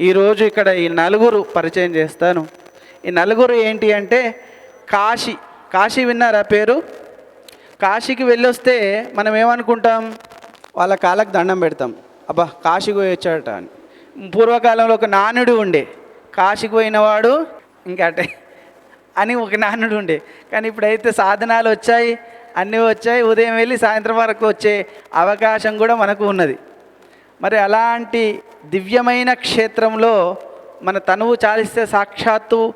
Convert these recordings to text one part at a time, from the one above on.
ఈరోజు ఇక్కడ ఈ నలుగురు పరిచయం చేస్తాను. ఈ నలుగురు ఏంటి అంటే కాశీ. కాశీ విన్నారా పేరు? కాశీకి వెళ్ళొస్తే మనం ఏమనుకుంటాం? వాళ్ళ కాళ్ళకు దండం పెడతాం. అబ్బా కాశీకి పోయి వచ్చాడట అని. పూర్వకాలంలో ఒక నానుడు ఉండే. కాశీకి పోయినవాడు ఇంకా అని ఒక నానుడు ఉండే. కానీ ఇప్పుడైతే సాధనాలు వచ్చాయి అన్నీ వచ్చాయి. ఉదయం వెళ్ళి సాయంత్రం వరకు వచ్చే అవకాశం కూడా మనకు ఉన్నది. మరి అలాంటి దివ్యమైన క్షేత్రంలో మన తనువు చాలిస్తే సాక్షాత్తు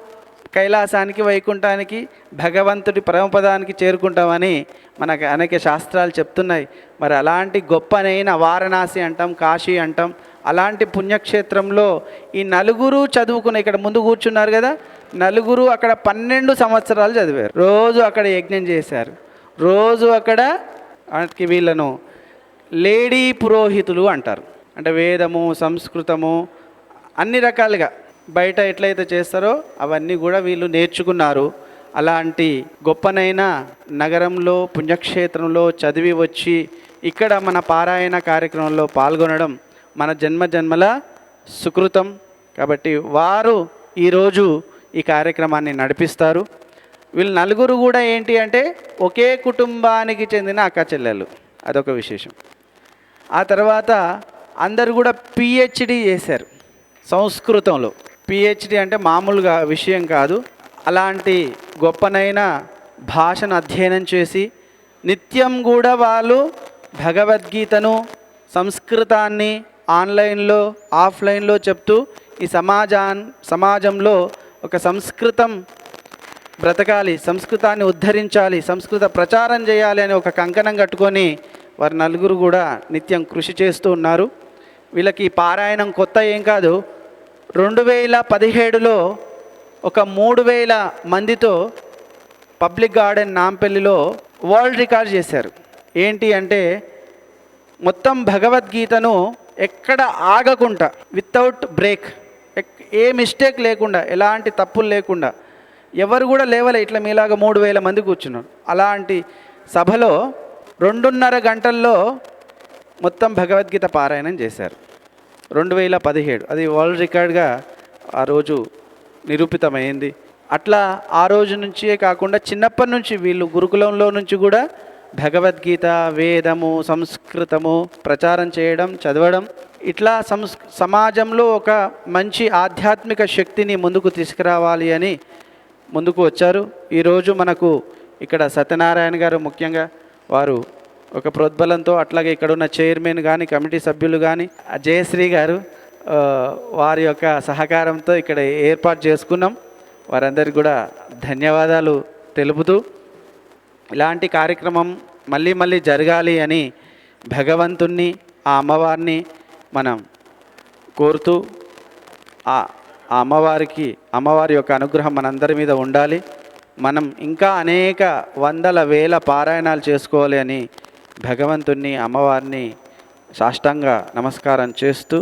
కైలాసానికి వైకుంఠానికి భగవంతుడి పరమపదానికి చేరుకుంటామని మనకు అనేక శాస్త్రాలు చెప్తున్నాయి. మరి అలాంటి గొప్పనైన వారణాసి అంటాం కాశీ అంటాం అలాంటి పుణ్యక్షేత్రంలో ఈ నలుగురు చదువుకున్న ఇక్కడ ముందు కూర్చున్నారు కదా నలుగురు అక్కడ పన్నెండు సంవత్సరాలు చదివారు. రోజు అక్కడ యజ్ఞం చేశారు. రోజు అక్కడ వీళ్ళను లేడీ పురోహితులు అంటారు. అంటే వేదము సంస్కృతము అన్ని రకాలుగా బయట ఎట్లయితే చేస్తారో అవన్నీ కూడా వీళ్ళు నేర్చుకున్నారు. అలాంటి గొప్పనైన నగరంలో పుణ్యక్షేత్రంలో చదివి వచ్చి ఇక్కడ మన పారాయణ కార్యక్రమంలో పాల్గొనడం మన జన్మ జన్మల సుకృతం. కాబట్టి వారు ఈరోజు ఈ కార్యక్రమాన్ని నడిపిస్తారు. వీళ్ళు నలుగురు కూడా ఏంటి అంటే ఒకే కుటుంబానికి చెందిన అక్క చెల్లెలు అదొక విశేషం. ఆ తర్వాత అందరు కూడా పిహెచ్డి చేశారు. సంస్కృతంలో. పిహెచ్డి అంటే మామూలుగా విషయం కాదు. అలాంటి గొప్పనైన భాషను అధ్యయనం చేసి నిత్యం కూడా వాళ్ళు భగవద్గీతను సంస్కృతాన్ని ఆన్లైన్లో ఆఫ్లైన్లో చెప్తూ ఈ సమాజాన్ సమాజంలో ఒక సంస్కృతం బ్రతకాలి సంస్కృతాన్ని ఉద్ధరించాలి సంస్కృత ప్రచారం చేయాలి అని ఒక కంకణం కట్టుకొని వారు నలుగురు కూడా నిత్యం కృషి చేస్తూ ఉన్నారు. వీళ్ళకి పారాయణం కొత్త ఏం కాదు. రెండు వేల పదిహేడులో ఒక మూడు వేల మందితో పబ్లిక్ గార్డెన్ నాంపల్లిలో వరల్డ్ రికార్డ్ చేశారు. ఏంటి అంటే మొత్తం భగవద్గీతను ఎక్కడ ఆగకుండా వితౌట్ బ్రేక్ ఏ మిస్టేక్ లేకుండా ఎలాంటి తప్పులు లేకుండా ఎవరు కూడా లేవలే ఇట్లా మీలాగా మూడు వేల మంది కూర్చున్నారు. అలాంటి సభలో రెండున్నర గంటల్లో మొత్తం భగవద్గీత పారాయణం చేశారు. రెండు వేల పదిహేడు అది వరల్డ్ రికార్డ్గా ఆ రోజు నిరూపితమైంది. అట్లా ఆ రోజు నుంచే కాకుండా చిన్నప్పటి నుంచి వీళ్ళు గురుకులంలో నుంచి కూడా భగవద్గీత వేదము సంస్కృతము ప్రచారం చేయడం చదవడం ఇట్లా సంస్ సమాజంలో ఒక మంచి ఆధ్యాత్మిక శక్తిని ముందుకు తీసుకురావాలి అని ముందుకు వచ్చారు. ఈరోజు మనకు ఇక్కడ సత్యనారాయణ గారు ముఖ్యంగా వారు ఒక ప్రోద్బలంతో అట్లాగే ఇక్కడ ఉన్న చైర్మన్ కానీ కమిటీ సభ్యులు కానీ జయశ్రీ గారు వారి యొక్క సహకారంతో ఇక్కడ ఏర్పాటు చేసుకున్నాం. వారందరికీ కూడా ధన్యవాదాలు తెలుపుతూ ఇలాంటి కార్యక్రమం మళ్ళీ మళ్ళీ జరగాలి అని భగవంతుణ్ణి ఆ అమ్మవారిని మనం కోరుతూ ఆ ఆ అమ్మవారికి అమ్మవారి యొక్క అనుగ్రహం మనందరి మీద ఉండాలి. మనం ఇంకా అనేక వందల వేల పారాయణాలు చేసుకోవాలి అని భగవంతుణ్ణి అమ్మవారిని సాష్టాంగ నమస్కారం చేస్తూ